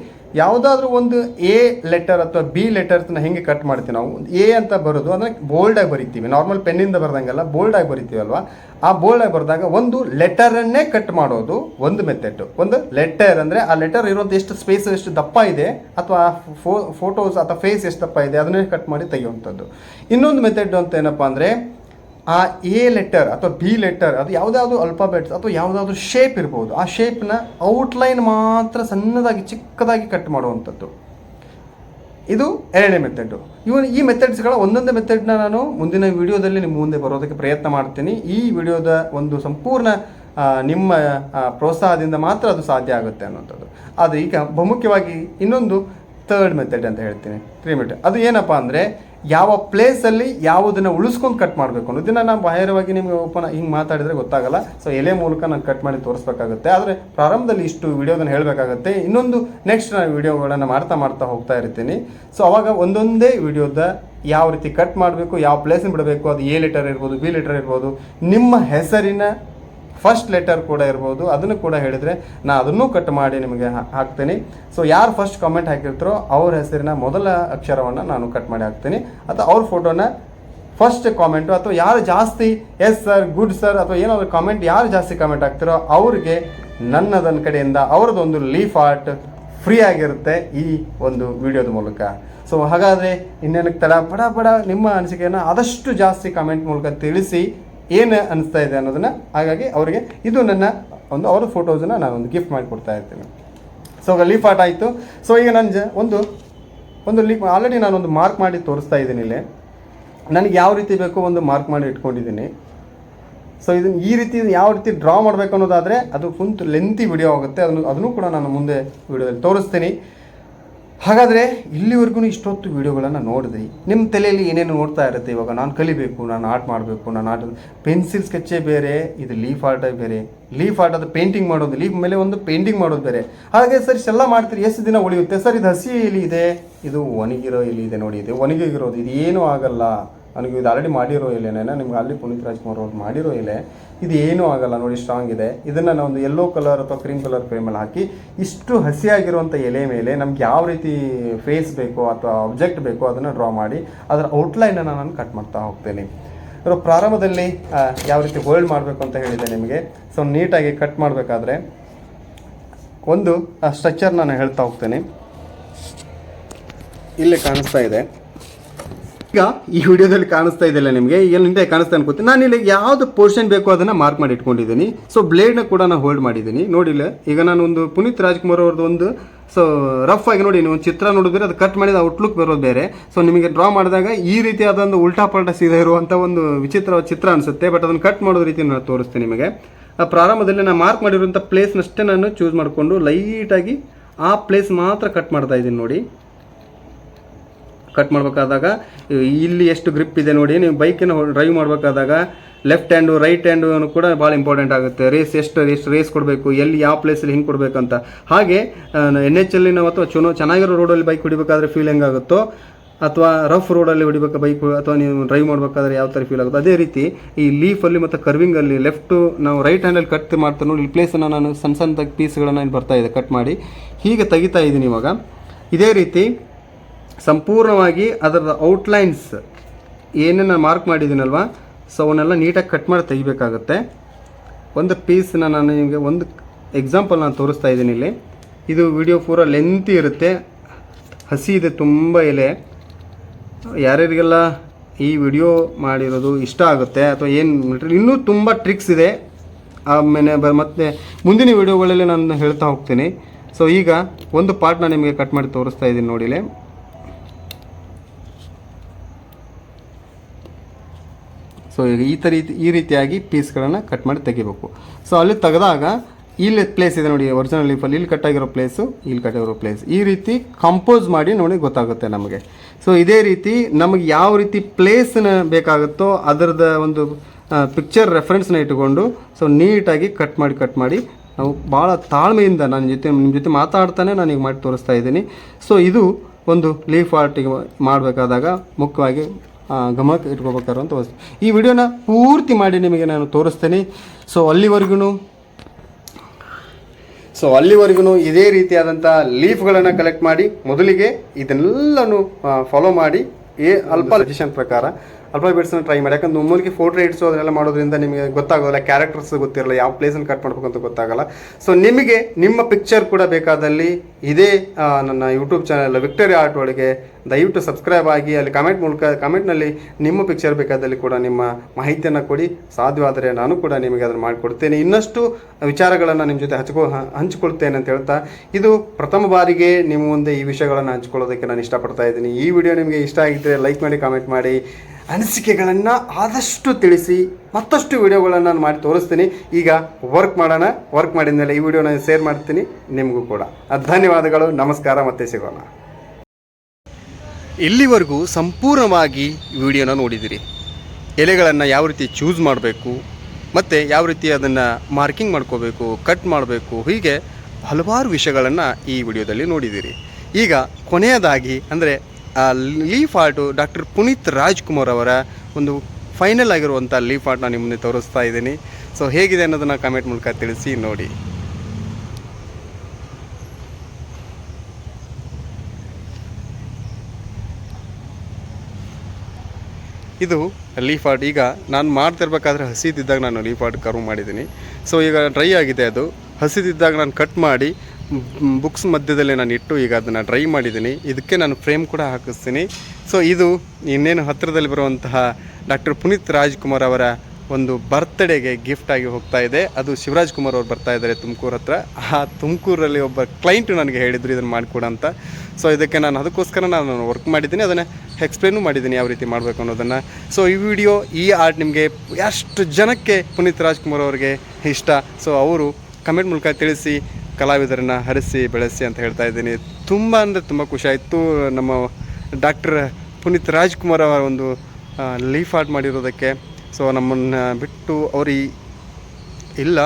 ಯಾವುದಾದ್ರೂ ಒಂದು ಎ ಲೆಟರ್ ಅಥವಾ ಬಿ ಲೆಟರ್ಸ್ನ ಹೆಂಗೆ ಕಟ್ ಮಾಡ್ತೀವಿ ನಾವು? ಎ ಅಂತ ಬರೋದು, ಅಂದರೆ ಬೋಲ್ಡಾಗಿ ಬರಿತೀವಿ. ನಾರ್ಮಲ್ ಪೆನ್ನಿಂದ ಬರ್ದಂಗೆಲ್ಲ ಬೋಲ್ಡಾಗಿ ಬರಿತೀವಲ್ವಾ ಆ ಬೋಲ್ಡಾಗಿ ಬರೆದಾಗ ಒಂದು ಲೆಟರನ್ನೇ ಕಟ್ ಮಾಡೋದು ಒಂದು ಮೆಥಡ್ ಒಂದು ಲೆಟರ್ ಅಂದರೆ ಆ ಲೆಟರ್ ಇರೋದು ಎಷ್ಟು ಸ್ಪೇಸ್ ಎಷ್ಟು ದಪ್ಪ ಇದೆ, ಅಥವಾ ಫೋ ಫೋಟೋಸ್ ಅಥವಾ ಫೇಸ್ ಎಷ್ಟು ದಪ್ಪ ಇದೆ, ಅದನ್ನೇ ಕಟ್ ಮಾಡಿ ತೆಗೆಯುವಂಥದ್ದು. ಇನ್ನೊಂದು ಮೆಥಡ್ ಅಂತ ಏನಪ್ಪ ಅಂದರೆ ಆ ಎ ಲೆಟರ್ ಅಥವಾ ಬಿ ಲೆಟರ್ ಅದು ಯಾವುದಾದ್ರು ಅಲ್ಫಾಬೆಟ್ಸ್ ಅಥವಾ ಯಾವುದಾದ್ರೂ ಶೇಪ್ ಇರ್ಬೋದು. ಆ ಶೇಪ್ನ ಔಟ್ಲೈನ್ ಮಾತ್ರ ಸಣ್ಣದಾಗಿ ಚಿಕ್ಕದಾಗಿ ಕಟ್ ಮಾಡುವಂಥದ್ದು. ಇದು ಎರಡನೇ ಮೆಥಡ್ ಇವನ್ ಈ ಮೆಥಡ್ಸ್ಗಳ ಒಂದೊಂದೇ ಮೆಥಡ್ನ ನಾನು ಮುಂದಿನ ವಿಡಿಯೋದಲ್ಲಿ ನಿಮ್ಮ ಮುಂದೆ ಬರೋದಕ್ಕೆ ಪ್ರಯತ್ನ ಮಾಡ್ತೀನಿ. ಈ ವಿಡಿಯೋದ ಒಂದು ಸಂಪೂರ್ಣ ನಿಮ್ಮ ಪ್ರೋತ್ಸಾಹದಿಂದ ಮಾತ್ರ ಅದು ಸಾಧ್ಯ ಆಗುತ್ತೆ ಅನ್ನೋಂಥದ್ದು ಅದು ಈಗ ಬಹುಮುಖ್ಯವಾಗಿ ಇನ್ನೊಂದು ಥರ್ಡ್ ಮೆಥಡ್ ಅಂತ ಹೇಳ್ತೀನಿ. ತ್ರೀ ಮೆಥಡ್ ಅದು ಏನಪ್ಪ ಅಂದರೆ ಯಾವ ಪ್ಲೇಸಲ್ಲಿ ಯಾವುದನ್ನು ಉಳಿಸ್ಕೊಂಡು ಕಟ್ ಮಾಡಬೇಕು. ಅನ್ನೋದನ್ನ ನಾನು ಬಾಹಿರವಾಗಿ ನಿಮಗೆ ಓಪನ್ ಹಿಂಗೆ ಮಾತಾಡಿದರೆ ಗೊತ್ತಾಗಲ್ಲ. ಸೊ ಎಲೆ ಮೂಲಕ ನಾನು ಕಟ್ ಮಾಡಿ ತೋರಿಸ್ಬೇಕಾಗುತ್ತೆ. ಆದರೆ ಪ್ರಾರಂಭದಲ್ಲಿ ಇಷ್ಟು ವಿಡಿಯೋದನ್ನು ಹೇಳಬೇಕಾಗುತ್ತೆ. ಇನ್ನೊಂದು ನೆಕ್ಸ್ಟ್ ನಾನು ವಿಡಿಯೋಗಳನ್ನು ಮಾಡ್ತಾ ಮಾಡ್ತಾ ಹೋಗ್ತಾ ಇರ್ತೀನಿ. ಸೊ ಅವಾಗ ಒಂದೊಂದೇ ವಿಡಿಯೋದ ಯಾವ ರೀತಿ ಕಟ್ ಮಾಡಬೇಕು, ಯಾವ ಪ್ಲೇಸನ್ನು ಬಿಡಬೇಕು, ಅದು ಎ ಲೆಟರ್ ಇರ್ಬೋದು, ಬಿ ಲೆಟರ್ ಇರ್ಬೋದು, ನಿಮ್ಮ ಹೆಸರಿನ ಫಸ್ಟ್ ಲೆಟರ್ ಕೂಡ ಇರ್ಬೋದು, ಅದನ್ನು ಕೂಡ ಹೇಳಿದರೆ ನಾನು ಅದನ್ನು ಕಟ್ ಮಾಡಿ ನಿಮಗೆ ಹಾಕ್ತೀನಿ. ಸೊ ಯಾರು ಫಸ್ಟ್ ಕಾಮೆಂಟ್ ಹಾಕಿರ್ತಾರೋ ಅವ್ರ ಹೆಸರಿನ ಮೊದಲ ಅಕ್ಷರವನ್ನು ನಾನು ಕಟ್ ಮಾಡಿ ಹಾಕ್ತೀನಿ. ಅಥವಾ ಅವ್ರ ಫೋಟೋನ ಫಸ್ಟ್ ಕಾಮೆಂಟು ಅಥವಾ ಯಾರು ಜಾಸ್ತಿ ಎಸ್ ಸರ್ ಗುಡ್ ಸರ್ ಅಥವಾ ಏನಾದರೂ ಕಾಮೆಂಟ್ ಯಾರು ಜಾಸ್ತಿ ಕಾಮೆಂಟ್ ಹಾಕ್ತಿರೋ ಅವ್ರಿಗೆ ನನ್ನದನ್ನ ಕಡೆಯಿಂದ ಅವ್ರದ್ದೊಂದು ಲೀಫ್ ಆರ್ಟ್ ಫ್ರೀ ಆಗಿರುತ್ತೆ ಈ ಒಂದು ವಿಡಿಯೋದ ಮೂಲಕ. ಸೊ ಹಾಗಾದರೆ ಇನ್ನೇನಕ್ಕೆ ತಡ? ಬಡ ಬಡ ನಿಮ್ಮ ಅನಿಸಿಕೆಯನ್ನು ಆದಷ್ಟು ಜಾಸ್ತಿ ಕಾಮೆಂಟ್ ಮೂಲಕ ತಿಳಿಸಿ. ಏನು ಅನಿಸ್ತಾ ಇದೆ ಅನ್ನೋದನ್ನು ಹಾಗಾಗಿ ಅವರಿಗೆ ಇದು ನನ್ನ ಒಂದು ಅವ್ರ ಫೋಟೋಸನ್ನು ನಾನು ಒಂದು ಗಿಫ್ಟ್ ಮಾಡಿ ಕೊಡ್ತಾ ಇರ್ತೀನಿ. ಸೊ ಈಗ ಲೀಫ್ ಆರ್ಟ್ ಆಯಿತು. ಸೊ ಈಗ ನಾನು ಜ ಒಂದು ಒಂದು ಲೀಫ್ ಆಲ್ರೆಡಿ ನಾನು ಒಂದು ಮಾರ್ಕ್ ಮಾಡಿ ತೋರಿಸ್ತಾ ಇದ್ದೀನಿ ಇಲ್ಲಿ. ನನಗೆ ಯಾವ ರೀತಿ ಬೇಕೋ ಒಂದು ಮಾರ್ಕ್ ಮಾಡಿ ಇಟ್ಕೊಂಡಿದ್ದೀನಿ. ಸೊ ಇದನ್ನು ಈ ರೀತಿ ಯಾವ ರೀತಿ ಡ್ರಾ ಮಾಡಬೇಕು ಅನ್ನೋದಾದರೆ ಅದು ಕುಂತು ಲೆಂತಿ ವಿಡಿಯೋ ಆಗುತ್ತೆ. ಅದನ್ನು ಅದನ್ನು ಕೂಡ ನಾನು ಮುಂದೆ ವಿಡಿಯೋದಲ್ಲಿ ತೋರಿಸ್ತೀನಿ. ಹಾಗಾದರೆ ಇಲ್ಲಿವರೆಗೂ ಇಷ್ಟೊತ್ತು ವಿಡಿಯೋಗಳನ್ನು ನೋಡಿದ್ರಿ? ನಿಮ್ಮ ತಲೆಯಲ್ಲಿ ಏನೇನು ನೋಡ್ತಾ ಇರುತ್ತೆ? ಇವಾಗ ನಾನು ಕಲಿಬೇಕು, ನಾನು ಆರ್ಟ್ ಮಾಡಬೇಕು, ನಾನು ಆರ್ಟ್ ಪೆನ್ಸಿಲ್ ಸ್ಕೆಚ್ಚೇ ಬೇರೆ, ಇದು ಲೀಫ್ ಆರ್ಟೇ ಬೇರೆ. ಲೀಫ್ ಆರ್ಟ್ ಅದು ಪೇಂಟಿಂಗ್ ಮಾಡೋದು, ಲೀಫ್ ಮೇಲೆ ಒಂದು ಪೇಂಟಿಂಗ್ ಮಾಡೋದು ಬೇರೆ. ಹಾಗೆ ಸರ್ ಇಷ್ಟೆಲ್ಲ ಮಾಡ್ತೀರಿ, ಎಷ್ಟು ದಿನ ಉಳಿಯುತ್ತೆ? ಸರ್, ಇದು ಹಸಿ ಇಲ್ಲಿ ಇದೆ, ಇದು ಒಣಗಿರೋ ಇಲ್ಲಿ ಇದೆ ನೋಡಿ, ಇದು ಒಣಗಿರೋದು, ಇದು ಏನೂ ಆಗಲ್ಲ. ನನಗೆ ಇದು ಆಲ್ರೆಡಿ ಮಾಡಿರೋ ಇಲೆನೇ ನಿಮ್ಗೆ ಅಲ್ಲಿ ಪುನೀತ್ ರಾಜ್ಕುಮಾರ್ ಅವ್ರು ಮಾಡಿರೋ ಎಲೆ, ಇದು ಏನೂ ಆಗಲ್ಲ ನೋಡಿ ಸ್ಟ್ರಾಂಗ್ ಇದೆ. ಇದನ್ನು ನಾನು ಒಂದು ಯೆಲ್ಲೋ ಕಲರ್ ಅಥವಾ ಕ್ರೀಮ್ ಕಲರ್ ಫ್ರೇಮಲ್ಲಿ ಹಾಕಿ ಇಷ್ಟು ಹಸಿಯಾಗಿರುವಂಥ ಎಲೆ ಮೇಲೆ ನಮ್ಗೆ ಯಾವ ರೀತಿ ಫೇಸ್ ಬೇಕೋ ಅಥವಾ ಆಬ್ಜೆಕ್ಟ್ ಬೇಕೋ ಅದನ್ನು ಡ್ರಾ ಮಾಡಿ ಅದರ ಔಟ್ಲೈನನ್ನು ನಾನು ಕಟ್ ಮಾಡ್ತಾ ಹೋಗ್ತೇನೆ. ಪ್ರಾರಂಭದಲ್ಲಿ ಯಾವ ರೀತಿ ಹೋಲ್ಡ್ ಮಾಡಬೇಕು ಅಂತ ಹೇಳಿದೆ ನಿಮಗೆ. ಸೊ ನೀಟಾಗಿ ಕಟ್ ಮಾಡಬೇಕಾದ್ರೆ ಒಂದು ಸ್ಟ್ರಕ್ಚರ್ ನಾನು ಹೇಳ್ತಾ ಹೋಗ್ತೇನೆ. ಇಲ್ಲಿ ಕಾಣಿಸ್ತಾ ಇದೆ. ಈಗ ಈ ವಿಡಿಯೋದಲ್ಲಿ ಕಾಣಿಸ್ತಾ ಇದೆಯಲ್ಲ ನಿಮಗೆ? ಹಿಂದೆ ಕಾಣಿಸ್ತಾ ಅನ್ಕೋತೀನಿ. ನಾನು ಇಲ್ಲಿ ಯಾವ್ದು ಪೋರ್ಷನ್ ಬೇಕೋ ಅದನ್ನ ಮಾರ್ಕ್ ಮಾಡಿ ಇಟ್ಕೊಂಡಿದ್ದೀನಿ. ಸೊ ಬ್ಲೇಡ್ನ ಕೂಡ ನಾನು ಹೋಲ್ಡ್ ಮಾಡಿದ್ದೀನಿ. ನೋಡಿಲ್ಲ ಈಗ ನಾನು ಒಂದು ಪುನೀತ್ ರಾಜ್ಕುಮಾರ್ ಅವ್ರದ್ದು ಒಂದು ಸೊ ರಫ್ ಆಗಿ ನೋಡಿ, ನೀವು ಒಂದು ಚಿತ್ರ ನೋಡಿದ್ರೆ ಅದು ಕಟ್ ಮಾಡಿದ ಔಟ್ಲುಕ್ ಬರೋದು ಬೇರೆ. ಸೊ ನಿಮಗೆ ಡ್ರಾ ಮಾಡಿದಾಗ ಈ ರೀತಿಯಾದ ಉಲ್ಟಾ ಪಲ್ಟಾ ಸೀದಾ ಇರುವಂಥ ಒಂದು ವಿಚಿತ್ರ ಚಿತ್ರ ಅನಿಸುತ್ತೆ. ಬಟ್ ಅದನ್ನು ಕಟ್ ಮಾಡೋ ರೀತಿ ನಾನು ತೋರಿಸ್ತೀನಿ ನಿಮಗೆ. ಪ್ರಾರಂಭದಲ್ಲಿ ನಾನು ಮಾರ್ಕ್ ಮಾಡಿರುವಂಥ ಪ್ಲೇಸ್ನಷ್ಟೇ ನಾನು ಚೂಸ್ ಮಾಡಿಕೊಂಡು ಲೈಟಾಗಿ ಆ ಪ್ಲೇಸ್ ಮಾತ್ರ ಕಟ್ ಮಾಡ್ತಾ ಇದ್ದೀನಿ ನೋಡಿ. ಕಟ್ ಮಾಡಬೇಕಾದಾಗ, ಇಲ್ಲಿ ಎಷ್ಟು ಗ್ರಿಪ್ ಇದೆ ನೋಡಿ, ನೀವು ಬೈಕಿನ ಡ್ರೈವ್ ಮಾಡಬೇಕಾದಾಗ ಲೆಫ್ಟ್ ಹ್ಯಾಂಡು ರೈಟ್ ಹ್ಯಾಂಡು ಕೂಡ ಭಾಳ ಇಂಪಾರ್ಟೆಂಟ್ ಆಗುತ್ತೆ. ರೇಸ್ ಎಷ್ಟು ಎಷ್ಟು ರೇಸ್ ಕೊಡಬೇಕು, ಎಲ್ಲಿ, ಯಾವ ಪ್ಲೇಸಲ್ಲಿ ಹಿಂಗೆ ಕೊಡಬೇಕಂತ. ಹಾಗೆ ಎನ್ ಎಚ್ ಅಲ್ಲಿ ನಾವು ಅಥವಾ ಚುನೋ, ಚೆನ್ನಾಗಿರೋ ರೋಡಲ್ಲಿ ಬೈಕ್ ಹೊಡಿಬೇಕಾದ್ರೆ ಫೀಲ್ ಹೆಂಗಾಗುತ್ತೋ ಅಥವಾ ರಫ್ ರೋಡಲ್ಲಿ ಹೊಡಿಬೇಕು ಬೈಕ್ ಅಥವಾ ನೀವು ಡ್ರೈವ್ ಮಾಡಬೇಕಾದ್ರೆ ಯಾವ ಥರ ಫೀಲ್ ಆಗುತ್ತೆ, ಅದೇ ರೀತಿ ಈ ಲೀಫಲ್ಲಿ ಮತ್ತು ಕರ್ವಿಂಗಲ್ಲಿ ಲೆಫ್ಟು ನಾವು ರೈಟ್ ಹ್ಯಾಂಡಲ್ಲಿ ಕಟ್ ಮಾಡ್ತಾ ನೋಡಿ, ಈ ಪ್ಲೇಸನ್ನು ನಾನು ಸಣ್ಣ ಸಣ್ಣ ಪೀಸ್ಗಳನ್ನು ಬರ್ತಾ ಇದೆ ಕಟ್ ಮಾಡಿ. ಹೀಗೆ ತೆಗಿತಾ ಇದ್ದೀನಿ ಇವಾಗ. ಇದೇ ರೀತಿ ಸಂಪೂರ್ಣವಾಗಿ ಅದರ ಔಟ್ಲೈನ್ಸ್ ಏನೇನು ಮಾರ್ಕ್ ಮಾಡಿದ್ದೀನಲ್ವ? ಸೊ ಅವನ್ನೆಲ್ಲ ನೀಟಾಗಿ ಕಟ್ ಮಾಡಿ ತೆಗಿಬೇಕಾಗುತ್ತೆ. ಒಂದು ಪೀಸನ್ನ ನಾನು ನಿಮಗೆ ಒಂದು ಎಕ್ಸಾಂಪಲ್ ನಾನು ತೋರಿಸ್ತಾ ಇದ್ದೀನಿ ಇಲ್ಲಿ. ಇದು ವಿಡಿಯೋ ಪೂರ ಲೆಂತಿ ಇರುತ್ತೆ. ಹಸಿ ಇದೆ, ತುಂಬ ಎಲೆ. ಯಾರ್ಯಾರಿಗೆಲ್ಲ ಈ ವಿಡಿಯೋ ಮಾಡಿರೋದು ಇಷ್ಟ ಆಗುತ್ತೆ ಅಥವಾ ಏನು ಇನ್ನೂ ತುಂಬ ಟ್ರಿಕ್ಸ್ ಇದೆ. ಆಮೇಲೆ ಬ, ಮತ್ತು ಮುಂದಿನ ವಿಡಿಯೋಗಳಲ್ಲಿ ನಾನು ಹೇಳ್ತಾ ಹೋಗ್ತೀನಿ. ಸೊ ಈಗ ಒಂದು ಪಾರ್ಟ್ನ ನಿಮಗೆ ಕಟ್ ಮಾಡಿ ತೋರಿಸ್ತಾ ಇದ್ದೀನಿ ನೋಡಿಲೆ ಸೊ ಈಗ ಈ ಥರ ಈ ರೀತಿಯಾಗಿ ಪೀಸ್ಗಳನ್ನು ಕಟ್ ಮಾಡಿ ತೆಗಿಬೇಕು. ಸೊ ಅಲ್ಲಿ ತೆಗೆದಾಗ ಇಲ್ಲಿ ಪ್ಲೇಸ್ ಇದೆ ನೋಡಿ ಒರಿಜಿನಲ್ ಲೀಫಲ್ಲಿ ಇಲ್ಲಿ ಕಟ್ಟಾಗಿರೋ ಪ್ಲೇಸು ಇಲ್ಲಿ ಕಟ್ಟಾಗಿರೋ ಪ್ಲೇಸ್ ಈ ರೀತಿ ಕಂಪೋಸ್ ಮಾಡಿ ನೋಡಿ ಗೊತ್ತಾಗುತ್ತೆ ನಮಗೆ. ಸೊ ಇದೇ ರೀತಿ ನಮಗೆ ಯಾವ ರೀತಿ ಪ್ಲೇಸ್ನ ಬೇಕಾಗುತ್ತೋ ಅದರದ ಒಂದು ಪಿಕ್ಚರ್ ರೆಫರೆನ್ಸ್ನ ಇಟ್ಟುಕೊಂಡು ಸೊ ನೀಟಾಗಿ ಕಟ್ ಮಾಡಿ ಕಟ್ ಮಾಡಿ, ನಾವು ಭಾಳ ತಾಳ್ಮೆಯಿಂದ ನನ್ನ ಜೊತೆ ನಿಮ್ಮ ಜೊತೆ ಮಾತಾಡ್ತಾನೆ ನಾನು ಈಗ ಮಾಡಿ ತೋರಿಸ್ತಾ ಇದ್ದೀನಿ. ಸೊ ಇದು ಒಂದು ಲೀಫ್ ಆರ್ಟಿಗೆ ಮಾಡಬೇಕಾದಾಗ ಮುಖ್ಯವಾಗಿ ಗಮನಕ್ಕೆ ಇಟ್ಕೋಬೇಕಾರು ವಸ್ತು. ಈ ವಿಡಿಯೋನ ಪೂರ್ತಿ ಮಾಡಿ ನಿಮಗೆ ನಾನು ತೋರಿಸ್ತೇನೆ. ಸೊ ಅಲ್ಲಿವರೆಗೂ ಸೊ ಅಲ್ಲಿವರೆಗೂ ಇದೇ ರೀತಿಯಾದಂಥ ಲೀಫ್ಗಳನ್ನು ಕಲೆಕ್ಟ್ ಮಾಡಿ, ಮೊದಲಿಗೆ ಇದನ್ನೆಲ್ಲನೂ ಫಾಲೋ ಮಾಡಿ. ಏ, ಅಲ್ಪ ಸಜೆಷನ್ ಪ್ರಕಾರ ಅಲ್ಪ ಬಿಡ್ಸನ್ನು ಟ್ರೈ ಮಾಡಿ. ಯಾಕಂದ್ರೆ ಒಮ್ಮೊಲಿಗೆ ಫೋಟೋ ಇಡ್ಸು ಅದನ್ನೆಲ್ಲ ಮಾಡೋದ್ರಿಂದ ನಿಮಗೆ ಗೊತ್ತಾಗೋಲ್ಲ ಕ್ಯಾರೆಕ್ಟರ್ಸ್ ಗೊತ್ತಿರಲ್ಲ, ಯಾವ ಪ್ಲೇಸನ್ನು ಕಟ್ ಮಾಡ್ಬೇಕು ಅಂತ ಗೊತ್ತಾಗಲ್ಲ. ಸೊ ನಿಮಗೆ ನಿಮ್ಮ ಪಿಕ್ಚರ್ ಕೂಡ ಬೇಕಾದಲ್ಲಿ ಇದೇ ನನ್ನ ಯೂಟ್ಯೂಬ್ ಚಾನಲ್ ವಿಕ್ಟೋರಿ ಆರ್ಟ್ ಒಳಗೆ ದಯವಿಟ್ಟು ಸಬ್ಸ್ಕ್ರೈಬ್ ಆಗಿ, ಅಲ್ಲಿ ಕಮೆಂಟ್ ಮೂಲಕ ಕಮೆಂಟ್ನಲ್ಲಿ ನಿಮ್ಮ ಪಿಕ್ಚರ್ ಬೇಕಾದಲ್ಲಿ ಕೂಡ ನಿಮ್ಮ ಮಾಹಿತಿಯನ್ನು ಕೊಡಿ. ಸಾಧ್ಯವಾದರೆ ನಾನು ಕೂಡ ನಿಮಗೆ ಅದನ್ನು ಮಾಡಿಕೊಡ್ತೇನೆ. ಇನ್ನಷ್ಟು ವಿಚಾರಗಳನ್ನು ನಿಮ್ಮ ಜೊತೆ ಹಚ್ಕೊ ಹಂಚಿಕೊಳ್ತೇನೆ ಅಂತ ಹೇಳ್ತಾ, ಇದು ಪ್ರಥಮ ಬಾರಿಗೆ ನಿಮ್ಮ ಮುಂದೆ ಈ ವಿಷಯಗಳನ್ನು ಹಂಚ್ಕೊಳ್ಳೋದಕ್ಕೆ ನಾನು ಇಷ್ಟಪಡ್ತಾ ಇದ್ದೀನಿ. ಈ ವಿಡಿಯೋ ನಿಮಗೆ ಇಷ್ಟ ಆಗಿದ್ದರೆ ಲೈಕ್ ಮಾಡಿ ಕಾಮೆಂಟ್ ಮಾಡಿ. ಅನಿಸಿಕೆಗಳನ್ನು ಆದಷ್ಟು ತಿಳಿಸಿ ಮತ್ತಷ್ಟು ವಿಡಿಯೋಗಳನ್ನು ನಾನು ಮಾಡಿ ತೋರಿಸ್ತೀನಿ. ಈಗ ವರ್ಕ್ ಮಾಡೋಣ. ವರ್ಕ್ ಮಾಡಿದ ಮೇಲೆ ಈ ವಿಡಿಯೋನ ಶೇರ್ ಮಾಡ್ತೀನಿ ನಿಮಗೂ ಕೂಡ. ಧನ್ಯವಾದಗಳು. ನಮಸ್ಕಾರ ಮತ್ತೆ ಸಿಗೋಣ. ಇಲ್ಲಿವರೆಗೂ ಸಂಪೂರ್ಣವಾಗಿ ವಿಡಿಯೋನ ನೋಡಿದಿರಿ. ಎಲೆಗಳನ್ನು ಯಾವ ರೀತಿ ಚೂಸ್ ಮಾಡಬೇಕು, ಮತ್ತು ಯಾವ ರೀತಿ ಅದನ್ನು ಮಾರ್ಕಿಂಗ್ ಮಾಡ್ಕೋಬೇಕು ಕಟ್ ಮಾಡಬೇಕು, ಹೀಗೆ ಹಲವಾರು ವಿಷಯಗಳನ್ನು ಈ ವಿಡಿಯೋದಲ್ಲಿ ನೋಡಿದ್ದೀರಿ ಈಗ ಕೊನೆಯದಾಗಿ ಅಂದರೆ leaf art doctor Puneet Rajkumar ಅವರ ಒಂದು ಫೈನಲ್ ಆಗಿರುವಂಥ ಲೀಫ್ ಆರ್ಟ್ನ ನಿಮ್ಮ ಮುಂದೆ ತೋರಿಸ್ತಾ ಇದ್ದೀನಿ. ಸೊ ಹೇಗಿದೆ ಅನ್ನೋದನ್ನು ಕಮೆಂಟ್ ಮೂಲಕ ತಿಳಿಸಿ ನೋಡಿ. ಇದು ಲೀಫ್ ಆರ್ಟ್. ಈಗ ನಾನು ಮಾಡ್ತಿರ್ಬೇಕಾದ್ರೆ ಹಸಿದಿದ್ದಾಗ ನಾನು ಲೀಫ್ ಆರ್ಟ್ ಕರ್ವ್ ಮಾಡಿದ್ದೀನಿ. ಸೊ ಈಗ ಡ್ರೈ ಆಗಿದೆ ಅದು. ಹಸಿದಿದ್ದಾಗ ನಾನು ಕಟ್ ಮಾಡಿ ಬುಕ್ಸ್ ಮಧ್ಯದಲ್ಲಿ ನಾನು ಇಟ್ಟು ಈಗ ಅದನ್ನು ಡ್ರೈ ಮಾಡಿದ್ದೀನಿ. ಇದಕ್ಕೆ ನಾನು ಫ್ರೇಮ್ ಕೂಡ ಹಾಕಿಸ್ತೀನಿ. ಸೊ ಇದು ಇನ್ನೇನು ಹತ್ತಿರದಲ್ಲಿ ಬರುವಂತಹ ಡಾಕ್ಟರ್ ಪುನೀತ್ ರಾಜ್ಕುಮಾರ್ ಅವರ ಒಂದು ಬರ್ತ್ಡೇಗೆ ಆಗಿ ಹೋಗ್ತಾ ಇದೆ. ಅದು ಶಿವರಾಜ್ ಕುಮಾರ್ ಅವ್ರು ಬರ್ತಾ ಇದ್ದಾರೆ ತುಮಕೂರು ಹತ್ರ. ಆ ತುಮಕೂರಲ್ಲಿ ಒಬ್ಬ ಕ್ಲೈಂಟು ನನಗೆ ಹೇಳಿದ್ರು ಇದನ್ನು ಮಾಡಿಕೊಡ ಅಂತ. ಸೊ ಇದಕ್ಕೆ ನಾನು ಅದಕ್ಕೋಸ್ಕರ ನಾನು ವರ್ಕ್ ಮಾಡಿದ್ದೀನಿ. ಅದನ್ನು ಎಕ್ಸ್ಪ್ಲೇನು ಮಾಡಿದ್ದೀನಿ ಯಾವ ರೀತಿ ಮಾಡಬೇಕು ಅನ್ನೋದನ್ನು. ಸೊ ಈ ವಿಡಿಯೋ ಈ ಆರ್ಟ್ ನಿಮಗೆ ಎಷ್ಟು ಜನಕ್ಕೆ ಪುನೀತ್ ರಾಜ್ಕುಮಾರ್ ಅವರಿಗೆ ಇಷ್ಟ? ಸೊ ಅವರು ಕಮೆಂಟ್ ಮೂಲಕ ತಿಳಿಸಿ. ಕಲಾವಿದರನ್ನು ಹರಿಸಿ, ಬೆಳೆಸಿ ಅಂತ ಹೇಳ್ತಾ ಇದ್ದೀನಿ. ತುಂಬ ಅಂದರೆ ತುಂಬ ಖುಷಿ ಆಯಿತು. ನಮ್ಮ ಡಾಕ್ಟರ್ ಪುನೀತ್ ರಾಜ್ಕುಮಾರ್ ಅವರ ಒಂದು ಲೀಫ್ ಆರ್ಟ್ ಮಾಡಿರೋದಕ್ಕೆ. ಸೊ ನಮ್ಮನ್ನು ಬಿಟ್ಟು ಅವರು ಇಲ್ಲ.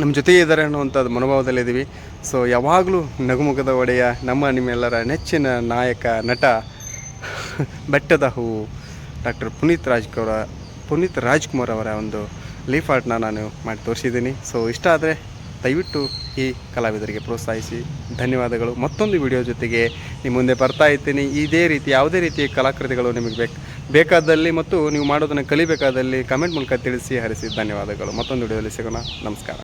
ನಮ್ಮ ಜೊತೆಗೆ ಇದ್ದಾರೆ ಅನ್ನುವಂಥದ್ದು ಮನೋಭಾವದಲ್ಲಿದ್ದೀವಿ ಸೊ ಯಾವಾಗಲೂ ನಗುಮುಖದ ಒಡೆಯ ನಮ್ಮ ನಿಮ್ಮೆಲ್ಲರ ನೆಚ್ಚಿನ ನಾಯಕ, ನಟ, ಬೆಟ್ಟದ ಹೂವು ಡಾಕ್ಟರ್ ಪುನೀತ್ ರಾಜ್ಕುಮಾರ, ಪುನೀತ್ ರಾಜ್ಕುಮಾರ್ ಅವರ ಒಂದು ಲೀಫ್ ಆರ್ಟ್ನ ನಾನು ಮಾಡಿ ತೋರಿಸಿದ್ದೀನಿ. ಸೊ ಇಷ್ಟ ಆದರೆ ದಯವಿಟ್ಟು ಈ ಕಲಾವಿದರಿಗೆ ಪ್ರೋತ್ಸಾಹಿಸಿ. ಧನ್ಯವಾದಗಳು. ಮತ್ತೊಂದು ವಿಡಿಯೋ ಜೊತೆಗೆ ನಿಮ್ಮ ಮುಂದೆ ಬರ್ತಾ ಇರ್ತೀನಿ. ಇದೇ ರೀತಿ, ಯಾವುದೇ ರೀತಿಯ ಕಲಾಕೃತಿಗಳು ನಿಮಗೆ ಬೇಕು, ಬೇಕಾದಲ್ಲಿ ಮತ್ತು ನೀವು ಮಾಡೋದನ್ನು ಕಲಿಬೇಕಾದಲ್ಲಿ ಕಮೆಂಟ್ ಮೂಲಕ ತಿಳಿಸಿ, ಹರಿಸಿ. ಧನ್ಯವಾದಗಳು. ಮತ್ತೊಂದು ವಿಡಿಯೋದಲ್ಲಿ ಸಿಗೋಣ. ನಮಸ್ಕಾರ.